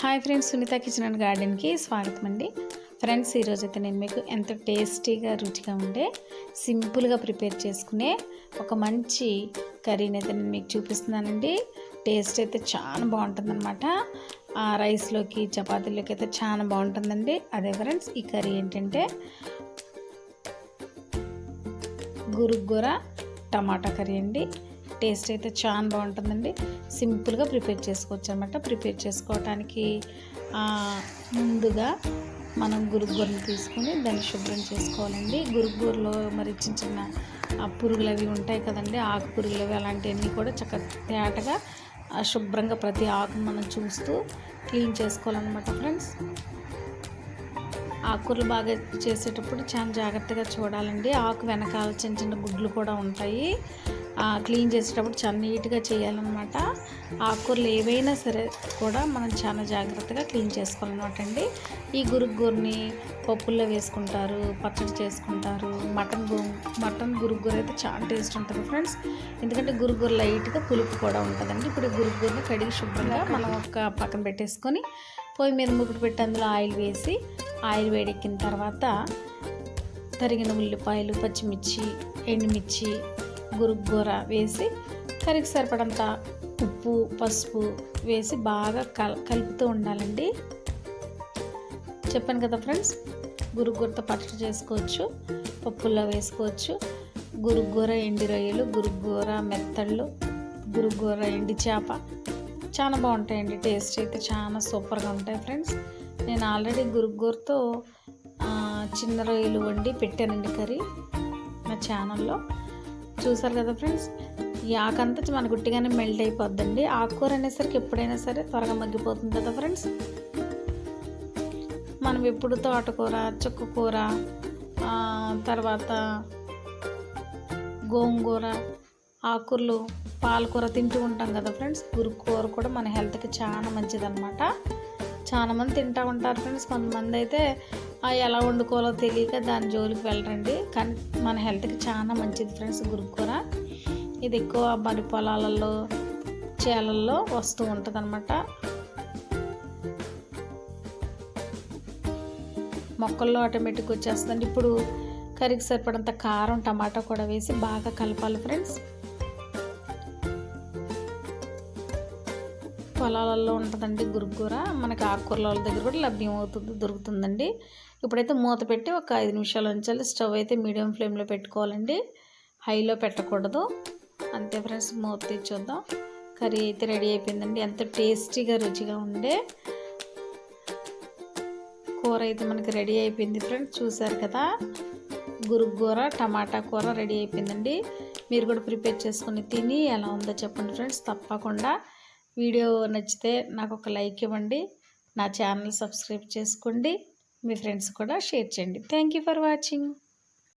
Hi friends Sunitha kitchen and గార్డెన్కి స్వాగతం అండి friends ఈరోజు అయితే నేను మీకు ఎంతో టేస్టీగా రుచిగా ఉండే సింపుల్గా ప్రిపేర్ చేసుకునే ఒక మంచి కర్రీని అయితే నేను మీకు చూపిస్తున్నానండి. టేస్ట్ అయితే చాలా బాగుంటుందన్నమాట. ఆ రైస్లోకి చపాతీలోకి అయితే చాలా బాగుంటుందండి. అదే ఫ్రెండ్స్ ఈ కర్రీ ఏంటంటే గురుగూర టమాటా కర్రీ అండి. టేస్ట్ అయితే చాలా బాగుంటుందండి. సింపుల్గా ప్రిపేర్ చేసుకోవచ్చు అనమాట ప్రిపేర్ చేసుకోవటానికి ముందుగా మనం గురుగూరని తీసుకొని దాన్ని శుభ్రం చేసుకోవాలండి. గురుగూరలో మరి చిన్న చిన్న పురుగులు అవి ఉంటాయి కదండి ఆకు పురుగులు అవి అలాంటివన్నీ కూడా చక్కగా తేటగా శుభ్రంగా ప్రతి ఆకును మనం చూస్తూ క్లీన్ చేసుకోవాలన్నమాట ఫ్రెండ్స్. ఆకుకూరలు బాగా చేసేటప్పుడు చాలా జాగ్రత్తగా చూడాలండి. ఆకు వెనకాల చిన్న చిన్న గుడ్లు కూడా ఉంటాయి. క్లీన్ చేసేటప్పుడు చాలా నీట్గా చేయాలన్నమాట. ఆకుకూరలు ఏవైనా సరే కూడా మనం చాలా జాగ్రత్తగా క్లీన్ చేసుకోవాలన్నమాట అండి. ఈ గురుగురని పప్పుల్లో వేసుకుంటారు పచ్చడి చేసుకుంటారు. మటన్ గు మటన్ గురుగుర అయితే చాలా టేస్ట్ ఉంటుంది ఫ్రెండ్స్. ఎందుకంటే గురుగుర లైట్గా పులుపు కూడా ఉంటుందండి. ఇప్పుడు ఈ గురుగురని కడిగి శుభ్రంగా మనం ఒక పక్కన పెట్టేసుకొని పొయ్యి మీద ముగ్గురు పెట్టి అందులో ఆయిల్ వేసి ఆయిల్ వేడెక్కిన తర్వాత తరిగిన ఉల్లిపాయలు పచ్చిమిర్చి ఎండుమిర్చి గురుగూర వేసి కర్రీకి సరిపడంత ఉప్పు పసుపు వేసి బాగా కల్ కలుపుతూ ఉండాలండి. చెప్పాను కదా ఫ్రెండ్స్ గురుగూరతో పచ్చడి చేసుకోవచ్చు పప్పుల్లో వేసుకోవచ్చు. గురుగూర ఎండి రొయ్యలు గురుగూర మెత్తళ్ళు గురుగూర ఎండి చేప చాలా బాగుంటాయండి. టేస్ట్ అయితే చాలా సూపర్గా ఉంటాయి ఫ్రెండ్స్. నేను ఆల్రెడీ గురుగూరతో చిన్న రొయ్యలు వండి పెట్టానండి కర్రీ నా ఛానల్లో. చూసారు కదా ఫ్రెండ్స్? ఈ ఆకంతా మన గుట్టిగానే మెల్ట్ అయిపోద్దండి. ఆకుకూర అనేసరికి ఎప్పుడైనా సరే త్వరగా మగ్గిపోతుంది కదా ఫ్రెండ్స్? మనం ఎప్పుడు తోటకూర చుక్కకూర తర్వాత గోంగూర ఆకుకూరలు పాలకూర తింటూ ఉంటాం కదా ఫ్రెండ్స్? గురుకూర కూడా మన హెల్త్కి చాలా మంచిదన్నమాట. చాలామంది తింటూ ఉంటారు ఫ్రెండ్స్. కొంతమంది అయితే ఎలా వండుకోవాలో తెలియక దాని జోలికి వెళ్ళరండి. కానీ మన హెల్త్కి చాలా మంచిది ఫ్రెండ్స్ గురుకూర ఇది ఎక్కువ మరి పొలాలలో చేలల్లో వస్తూ ఉంటుంది అనమాట మొక్కల్లో ఆటోమేటిక్ వచ్చేస్తుందండి. ఇప్పుడు కర్రీకి సరిపడంత కారం టమాటా కూడా వేసి బాగా కలపాలి ఫ్రెండ్స్. పొలాలలో ఉంటుందండి గురుగూర. మనకి ఆకుకూరల దగ్గర కూడా లభ్యం అవుతుంది దొరుకుతుందండి. ఇప్పుడైతే మూత పెట్టి ఒక ఐదు నిమిషాలు ఉంచాలి. స్టవ్ అయితే మీడియం ఫ్లేమ్లో పెట్టుకోవాలండి. హైలో పెట్టకూడదు. అంతే ఫ్రెండ్స్ మూత తీసి చూద్దాం. కర్రీ అయితే రెడీ అయిపోయిందండి. ఎంత టేస్టీగా రుచిగా ఉండే కూర అయితే మనకి రెడీ అయిపోయింది ఫ్రెండ్స్. చూసారు కదా? గురుగూర టమాటా కూర రెడీ అయిపోయిందండి. మీరు కూడా ప్రిపేర్ చేసుకుని తిని ఎలా ఉందో చెప్పండి ఫ్రెండ్స్. తప్పకుండా వీడియో నచ్చితే నాకు ఒక లైక్ ఇవ్వండి. నా ఛానల్ సబ్స్క్రైబ్ చేసుకోండి. మీ ఫ్రెండ్స్ కూడా షేర్ చేయండి. Thank you for watching.